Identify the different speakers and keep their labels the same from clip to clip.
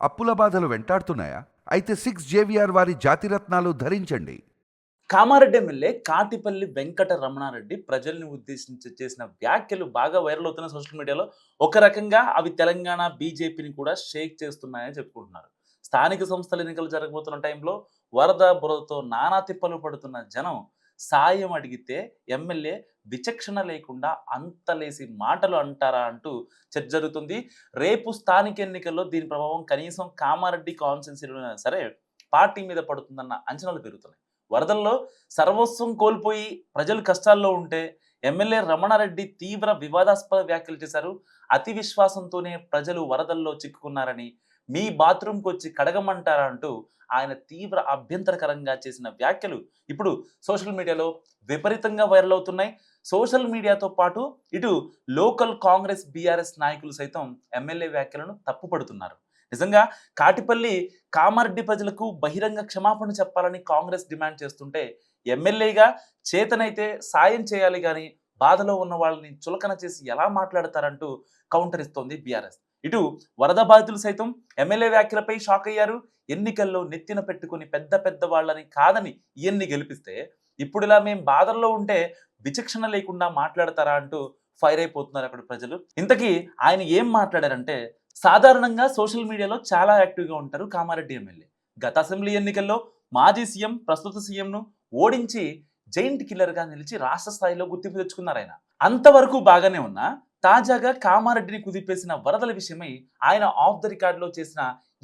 Speaker 1: అప్పుల బాధలు వెంటాడుతున్నాయా? అయితే సిక్స్ జేవిఆర్ వారి జాతిరత్నాలు ధరించండి.
Speaker 2: కామారెడ్డి ఎమ్మెల్యే కాటిపల్లి వెంకట రమణారెడ్డి ప్రజల్ని ఉద్దేశించి చేసిన వ్యాఖ్యలు బాగా వైరల్ అవుతున్న సోషల్ మీడియాలో ఒక రకంగా అవి తెలంగాణ బీజేపీని కూడా షేక్ చేస్తున్నాయని చెప్పుకుంటున్నారు. స్థానిక సంస్థల ఎన్నికలు జరగబోతున్న టైంలో వరద బురదతో నానా తిప్పలు పడుతున్న జనం సాయం అడిగితే ఎమ్మెల్యే విచక్షణ లేకుండా అంతలేసి మాటలు అంటారా అంటూ చర్చ జరుగుతుంది. రేపు స్థానిక ఎన్నికల్లో దీని ప్రభావం కనీసం కామారెడ్డి కాన్స్టిట్యున్సీలో సరే పార్టీ మీద పడుతుందన్న అంచనాలు పెరుగుతున్నాయి. వరదల్లో సర్వస్వం కోల్పోయి ప్రజలు కష్టాల్లో ఉంటే ఎమ్మెల్యే రమణారెడ్డి తీవ్ర వివాదాస్పద వ్యాఖ్యలు చేశారు. అతి విశ్వాసంతోనే ప్రజలు వరదల్లో చిక్కుకున్నారని మీ బాత్రూమ్కి వచ్చి కడగమంటారా అంటూ ఆయన తీవ్ర అభ్యంతరకరంగా చేసిన వ్యాఖ్యలు ఇప్పుడు సోషల్ మీడియాలో విపరీతంగా వైరల్ అవుతున్నాయి. సోషల్ మీడియాతో పాటు ఇటు లోకల్ కాంగ్రెస్ బీఆర్ఎస్ నాయకులు సైతం ఎమ్మెల్యే వ్యాఖ్యలను తప్పుపడుతున్నారు. నిజంగా కాటిపల్లి కామారెడ్డి ప్రజలకు బహిరంగ క్షమాపణ చెప్పాలని కాంగ్రెస్ డిమాండ్ చేస్తుంటే ఎమ్మెల్యేగా చేతనైతే సాయం చేయాలి కానీ బాధలో ఉన్న వాళ్ళని చులకన చేసి ఎలా మాట్లాడతారంటూ కౌంటర్ ఇస్తోంది బీఆర్ఎస్. ఇటు వరద బాధితులు సైతం ఎమ్మెల్యే వ్యాఖ్యలపై షాక్ అయ్యారు. ఎన్నికల్లో నెత్తిన పెట్టుకుని పెద్ద పెద్ద వాళ్ళని కాదని ఇవన్నీ గెలిపిస్తే ఇప్పుడు ఇలా మేము బాధల్లో ఉంటే విచక్షణ లేకుండా మాట్లాడతారా అంటూ ఫైర్ అయిపోతున్నారు అక్కడ ప్రజలు. ఇంతకీ ఆయన ఏం మాట్లాడారంటే సాధారణంగా సోషల్ మీడియాలో చాలా యాక్టివ్గా ఉంటారు కామారెడ్డి ఎమ్మెల్యే. గత అసెంబ్లీ ఎన్నికల్లో మాజీ సీఎం ప్రస్తుత సీఎంను ఓడించి జైంట్ కిల్లర్గా నిలిచి రాష్ట్ర స్థాయిలో గుర్తింపు తెచ్చుకున్నారు ఆయన. అంతవరకు బాగానే ఉన్నా తాజాగా కామారెడ్డిని కుదిపేసిన వరదల విషయమై ఆయన ఆఫ్ ద రికార్డులో చేసిన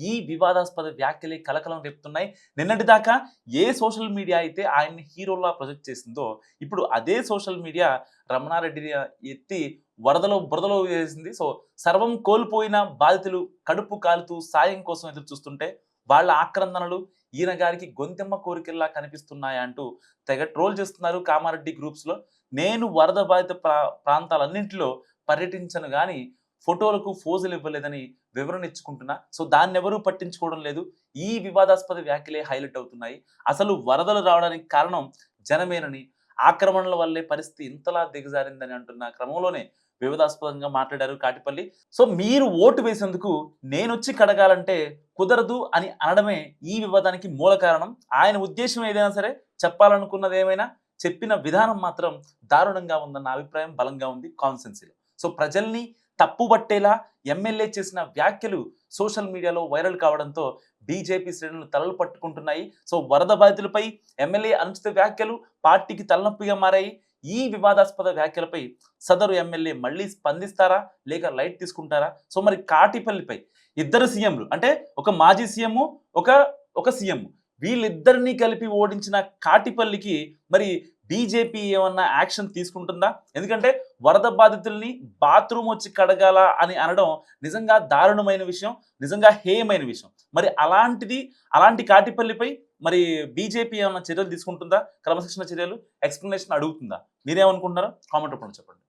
Speaker 2: ఈ వివాదాస్పద వ్యాఖ్యలే కలకలం రేపుతున్నాయి. నిన్నటిదాకా ఏ సోషల్ మీడియా అయితే ఆయన్ని హీరోలా ప్రొజెక్ట్ చేసిందో ఇప్పుడు అదే సోషల్ మీడియా రమణారెడ్డిని ఎత్తి వరదలో బురదలో వేసింది. సో సర్వం కోల్పోయిన బాధితులు కడుపు కాలుతూ సాయం కోసం ఎదురు చూస్తుంటే వాళ్ళ ఆక్రందనలు ఈయన గారికి గొంతెమ్మ కోరికల్లా కనిపిస్తున్నాయంటూ తెగ ట్రోల్ చేస్తున్నారు కామారెడ్డి గ్రూప్స్లో నేను వరద బాధిత ప్రా ప్రాంతాలన్నింటిలో పర్యటించను కానీ ఫోటోలకు ఫోజులు ఇవ్వలేదని వివరణ ఇచ్చుకుంటున్నా. సో దాన్ని ఎవరూ పట్టించుకోవడం లేదు. ఈ వివాదాస్పద వ్యాఖ్యలే హైలైట్ అవుతున్నాయి. అసలు వరదలు రావడానికి కారణం జనమేనని ఆక్రమణల వల్లే పరిస్థితి ఇంతలా దిగజారిందని అంటున్న క్రమంలోనే వివాదాస్పదంగా మాట్లాడారు కాటిపల్లి. సో మీరు ఓటు వేసేందుకు నేనొచ్చి కడగాలంటే కుదరదు అని అనడమే ఈ వివాదానికి మూల కారణం. ఆయన ఉద్దేశం ఏదైనా సరే చెప్పాలనుకున్నది ఏమైనా చెప్పిన విధానం మాత్రం దారుణంగా ఉందన్న అభిప్రాయం బలంగా ఉంది కాన్సెన్సీలో సో ప్రజల్ని తప్పుబట్టేలా ఎమ్మెల్యే చేసిన వ్యాఖ్యలు సోషల్ మీడియాలో వైరల్ కావడంతో బీజేపీ శ్రేణులు తలలు పట్టుకుంటున్నాయి. సో వరద బాధితులపై ఎమ్మెల్యే అనుచిత వ్యాఖ్యలు పార్టీకి తలనొప్పిగా మారాయి. ఈ వివాదాస్పద వ్యాఖ్యలపై సదరు ఎమ్మెల్యే మళ్ళీ స్పందిస్తారా? లేక లైట్ తీసుకుంటారా? సో మరి కాటిపల్లిపై ఇద్దరు సీఎంలు అంటే ఒక మాజీ సీఎం ఒక ఒక సీఎం వీళ్ళిద్దరినీ కలిపి ఓడించిన కాటిపల్లికి మరి బీజేపీ ఏమన్నా యాక్షన్ తీసుకుంటుందా? ఎందుకంటే వరద బాధితుల్ని బాత్రూమ్ వచ్చి కడగాల అని అనడం నిజంగా దారుణమైన విషయం నిజంగా హేయమైన విషయం. మరి అలాంటిది అలాంటి కాటిపల్లిపై మరి బీజేపీ ఏమైనా చర్యలు తీసుకుంటుందా? క్రమశిక్షణ చర్యలు ఎక్స్ప్లెనేషన్ అడుగుతుందా? మీరేమనుకుంటున్నారో కామెంట్ రూపంలో చెప్పండి.